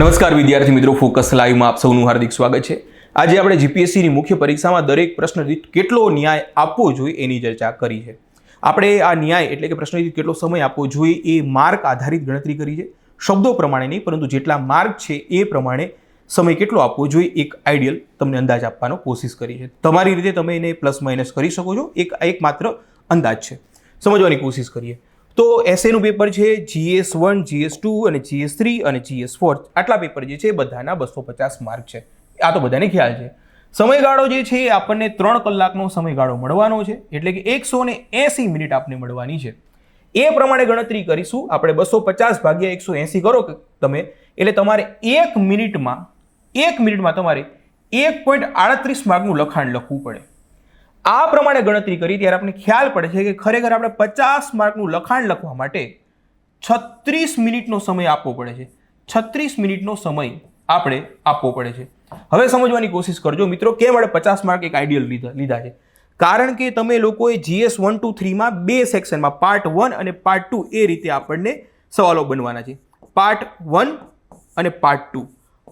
નમસ્કાર વિદ્યાર્થી મિત્રો, ફોકસ લાઈવમાં આપ સૌનું હાર્દિક સ્વાગત છે. આજે આપણે જીપીએસસીની મુખ્ય પરીક્ષામાં દરેક પ્રશ્ન દીઠ કેટલો ન્યાય આપવો જોઈએ એની ચર્ચા કરી છે. આપણે આ ન્યાય એટલે કે પ્રશ્ન કેટલો સમય આપવો જોઈએ એ માર્ક આધારિત ગણતરી કરી છે. શબ્દો પ્રમાણે નહીં, પરંતુ જેટલા માર્ક છે એ પ્રમાણે સમય કેટલો આપવો જોઈએ એક આઈડિયલ તમને અંદાજ આપવાનો કોશિશ કરી છે. તમારી રીતે તમે એને પ્લસ માઇનસ કરી શકો છો. એક એકમાત્ર અંદાજ છે. સમજવાની કોશિશ કરીએ. તો એસએનું પેપર છે જીએસ વન, જીએસ ટુ અને જીએસ થ્રી અને જીએસ ફોર. આટલા પેપર જે છે બધાના બસો પચાસ માર્ક છે. આ તો બધાને ખ્યાલ છે. સમયગાળો જે છે એ આપણને ત્રણ કલાકનો સમયગાળો મળવાનો છે. એટલે કે એકસો ને એંસી મિનિટ આપને મળવાની છે. એ પ્રમાણે ગણતરી કરીશું. આપણે બસો પચાસ ભાગ્યા એકસો એંસી કરો તમે. એટલે તમારે એક મિનિટમાં એક મિનિટમાં તમારે એક પોઈન્ટ આડત્રીસ માર્કનું લખાણ લખવું પડે. આ પ્રમાણે ગણતરી કરી ત્યારે આપણને ખ્યાલ પડે છે કે ખરેખર આપણે પચાસ માર્કનું લખાણ લખવા માટે છત્રીસ મિનિટનો સમય આપવો પડે છે. છત્રીસ મિનિટનો સમય આપણે આપવો પડે છે. હવે સમજવાની કોશિશ કરજો મિત્રો, કેમ આપણે પચાસ માર્ક એક આઈડિયલ લીધા લીધા છે? કારણ કે તમે લોકોએ જીએસ વન ટુ થ્રીમાં બે સેક્શનમાં પાર્ટ વન અને પાર્ટ ટુ એ રીતે આપણને સવાલો બનવાના છે. પાર્ટ વન અને પાર્ટ ટુ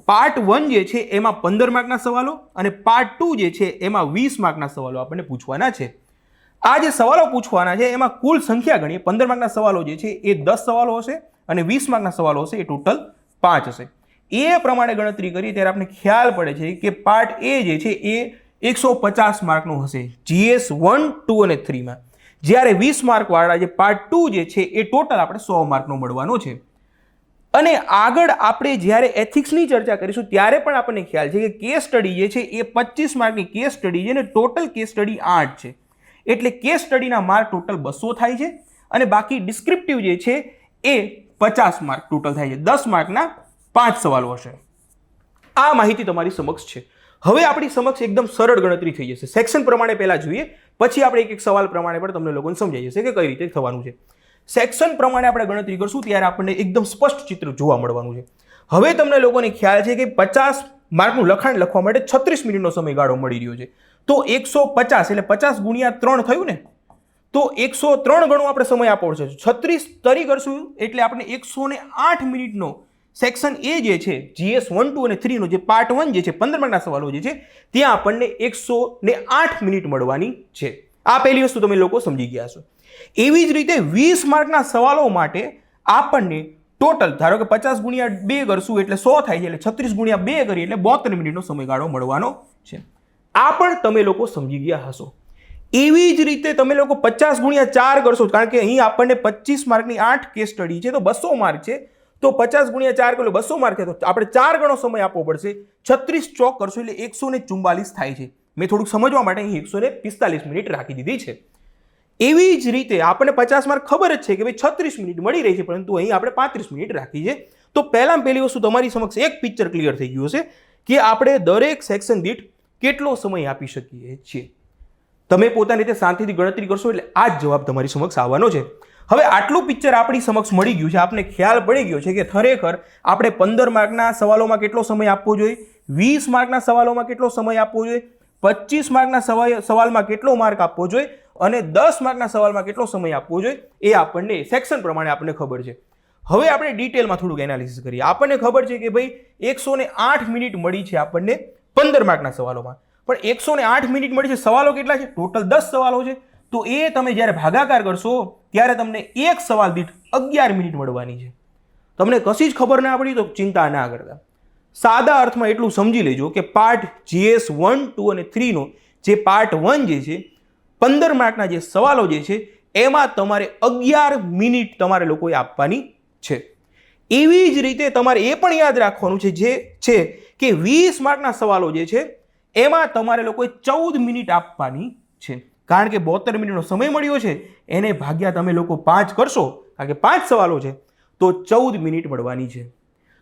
પાર્ટ વન જે છે એમાં પંદર માર્કના સવાલો અને પાર્ટ ટુ જે છે એમાં વીસ માર્કના સવાલો આપણને પૂછવાના છે. આ જે સવાલો પૂછવાના છે એમાં કુલ સંખ્યા ગણીએ. પંદર માર્કના સવાલો જે છે એ દસ સવાલો હશે અને વીસ માર્કના સવાલો હશે એ ટોટલ પાંચ હશે. એ પ્રમાણે ગણતરી કરી ત્યારે આપણે ખ્યાલ પડે છે કે પાર્ટ એ જે છે એ એકસો પચાસ માર્કનું હશે. જીએસ વન, ટુ અને થ્રીમાં. જ્યારે વીસ માર્કવાળા જે પાર્ટ ટુ જે છે એ ટોટલ આપણે સો માર્કનો મળવાનો છે. અને આગળ આપણે જ્યારે એથિક્સની ચર્ચા કરીશું, ત્યારે પણ આપણને ખ્યાલ છે કે કેસ સ્ટડી જે છે, એ પચીસ માર્કની કેસ સ્ટડી છે ને ટોટલ કેસ સ્ટડી આઠ છે. એટલે કેસ સ્ટડીના માર્ક ટોટલ બસો થાય છે અને બાકી ડિસ્ક્રિપ્ટિવ જે છે, એ પચાસ માર્ક ટોટલ થાય છે. દસ માર્કના પાંચ સવાલો હશે. આ માહિતી તમારી સમક્ષ છે. હવે આપણી સમક્ષ એકદમ સરળ ગણતરી થઈ જશે. સેક્શન પ્રમાણે પહેલાં જોઈએ, પછી આપણે એક એક સવાલ પ્રમાણે પણ તમને લોકોને સમજાઈ જશે કે કઈ રીતે થવાનું છે. સેક્શન પ્રમાણે આપણે ગણતરી કરશું ત્યારે આપણને એકદમ સ્પષ્ટ ચિત્ર જોવા મળવાનું છે. હવે તમને લોકોને ખ્યાલ છે કે પચાસ માર્કનું લખાણ લખવા માટે છત્રીસ મિનિટનો સમયગાળો મળી રહ્યો છે. તો એકસો પચાસ એટલે પચાસ ગુણ્યા ત્રણ થયું ને? તો એકસો ત્રણ ગણો આપણે સમય આપવો છે છત્રીસ તરી કરશું એટલે આપણે એકસો ને આઠ મિનિટનો સેક્શન એ જે છે જીએસ વન ટુ અને થ્રીનો જે પાર્ટ વન જે છે, પંદર માર્કના સવાલો જે છે, ત્યાં આપણને એકસો ને આઠ મિનિટ મળવાની છે. આ પહેલી વસ્તુ તમે લોકો સમજી ગયા છો એવી જ રીતે વીસ માર્કના સવાલો માટે આપણને ટોટલ, ધારો કે પચાસ ગુણ્યા બે કરશું એટલે સો થાય છે, એટલે છત્રીસ ગુણ્યા બે કરીએ એટલે બોતેર મિનિટનો સમયગાળો મળવાનો છે. આ પણ તમે લોકો સમજી ગયા હશો. એવી જ રીતે તમે લોકો પચાસ ગુણ્યા ચાર કરશો, કારણ કે અહીં આપણને પચીસ માર્કની આઠ કેસ સ્ટડી છે, તો બસો માર્ક છે. તો પચાસ ગુણ્યા ચાર કરો બસો માર્ક તો આપણે ચાર ગણો સમય આપવો પડશે. છત્રીસ ચોક કરશો એટલે એકસો ને ચુમ્બાલીસ થાય છે. મેં થોડુંક સમજવા માટે અહીં એકસો ને પિસ્તાલીસ મિનિટ રાખી દીધી છે. એવી જ રીતે આપણને પચાસ માર્ક ખબર જ છે કે ભાઈ છત્રીસ મિનિટ મળી રહી છે, પરંતુ અહીં આપણે પાંત્રીસ મિનિટ રાખી છે. તો પહેલાં પહેલી વસ્તુ તમારી સમક્ષ એક પિક્ચર ક્લિયર થઈ ગયું હશે કે આપણે દરેક સેક્શન દીઠ કેટલો સમય આપી શકીએ છીએ. તમે પોતાની રીતે શાંતિથી ગણતરી કરશો એટલે આ જ જવાબ તમારી સમક્ષ આવવાનો છે. હવે આટલું પિક્ચર આપણી સમક્ષ મળી ગયું છે, આપને ખ્યાલ પડી ગયો છે કે ખરેખર આપણે પંદર માર્કના સવાલોમાં કેટલો સમય આપવો જોઈએ, વીસ માર્કના સવાલોમાં કેટલો સમય આપવો જોઈએ, પચીસ માર્કના સવાલ સવાલમાં કેટલો માર્ક આપવો જોઈએ અને દસ માર્કના સવાલમાં કેટલો સમય આપવો જોઈએ એ આપણને સેક્શન પ્રમાણે આપણને ખબર છે. હવે આપણે ડિટેલમાં થોડુંક એનાલિસિસ કરીએ. આપણને ખબર છે કે ભાઈ એકસો ને આઠ મિનિટ મળી છે આપણને પંદર માર્કના સવાલોમાં. પણ એકસો ને આઠ મિનિટ મળી છે સવાલો કેટલા છે? ટોટલ દસ સવાલો છે. તો એ તમે જ્યારે ભાગાકાર કરશો, ત્યારે તમને એક સવાલ દીઠ અગિયાર મિનિટ મળવાની છે. તમને કશી જ ખબર ના પડી તો ચિંતા ના કરતા. સાદા અર્થમાં એટલું સમજી લેજો કે પાર્ટ જીએસ વન ટુ અને થ્રીનો જે પાર્ટ વન જે છે પંદર માર્કના જે સવાલો જે છે, એમાં તમારે અગિયાર મિનિટ તમારે લોકોએ આપવાની છે. એવી જ રીતે તમારે એ પણ યાદ રાખવાનું છે, જે છે કે વીસ માર્કના સવાલો જે છે, એમાં તમારે લોકોએ ચૌદ મિનિટ આપવાની છે. કારણ કે બોતેર મિનિટનો સમય મળ્યો છે, એને ભાગ્યા તમે લોકો પાંચ કરશો, કારણ કે પાંચ સવાલો છે, તો ચૌદ મિનિટ મળવાની છે.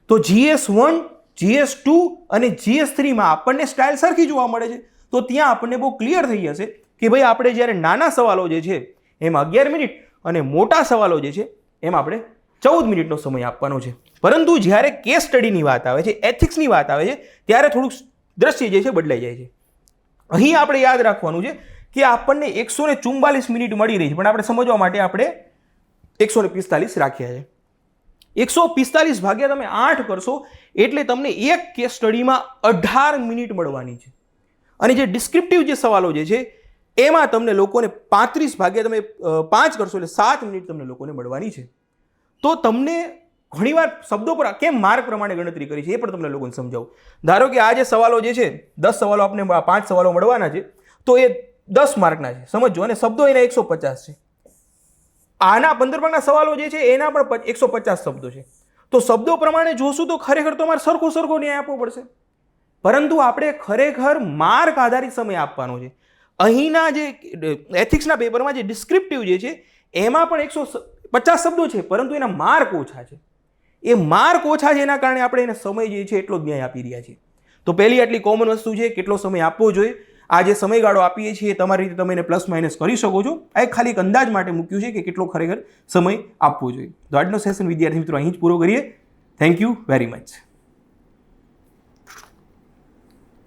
તો જીએસ વન, જીએસ ટુ અને જીએસ થ્રીમાં આપણને સ્ટાઇલ સરખી જોવા મળે છે, તો ત્યાં આપણને બહુ ક્લિયર થઈ જશે. કે ભાઈ આપણે જ્યારે નાના સવાલો જે છે, એમાં અગિયાર મિનિટ અને મોટા સવાલો જે છે, એમાં આપણે ચૌદ મિનિટનો સમય આપવાનો છે. પરંતુ જ્યારે કેસ સ્ટડીની વાત આવે છે એથિક્સની વાત આવે છે, ત્યારે થોડુંક દ્રશ્ય જે છે, બદલાઈ જાય છે. અહીં આપણે યાદ રાખવાનું છે કે આપણને એકસો ને ચુમ્બાલીસ મિનિટ મળી રહી છે, પણ આપણે સમજવા માટે આપણે એકસો ને પિસ્તાલીસ રાખ્યા છે. એકસો પિસ્તાલીસ ભાગ્યા તમે આઠ કરશો, એટલે તમને એક કેસ સ્ટડીમાં અઢાર મિનિટ મળવાની છે. અને જે ડિસ્ક્રિપ્ટિવ જે સવાલો જે છે એમાં તમને લોકોને પાંત્રીસ ભાગ્યા તમે પાંચ કરશો એટલે સાત મિનિટ તમને લોકોને મળવાની છે. તો તમને ઘણીવાર શબ્દો પર કેમ માર્ક પ્રમાણે ગણતરી કરી છે એ પણ તમને લોકોને સમજાવું. ધારો કે આ જે સવાલો જે છે, દસ સવાલો આપણે પાંચ સવાલો મળવાના છે, તો એ દસ માર્કના છે. સમજો અને શબ્દો એના એકસો પચાસ છે. આના પંદર માર્કના સવાલો જે છે, એના પણ એકસો પચાસ શબ્દો છે. તો શબ્દો પ્રમાણે જોશું તો ખરેખર તમારે સરખો સરખો ન્યાય આપવો પડશે. પરંતુ આપણે ખરેખર માર્ક આધારિત સમય આપવાનો છે. અહીંના જે એથિક્સના પેપરમાં જે ડિસ્ક્રિપ્ટિવ જે છે, એમાં પણ એકસો પચાસ શબ્દો છે, પરંતુ એના માર્ક ઓછા છે. એ માર્ક ઓછા છે એના કારણે આપણે એને સમય જે છે એટલો જ ન્યાય આપી રહ્યા છીએ. તો પહેલી આટલી કોમન વસ્તુ છે, કેટલો સમય આપવો જોઈએ. આ જે સમયગાળો આપીએ છીએ, તમારી રીતે તમે એને પ્લસ માઇનસ કરી શકો છો. આ એક ખાલી એક અંદાજ માટે મૂક્યું છે કે કેટલો ખરેખર સમય આપવો જોઈએ. તો આજનો સેશન વિદ્યાર્થી મિત્રો અહીં જ પૂરો કરીએ. Thank you very much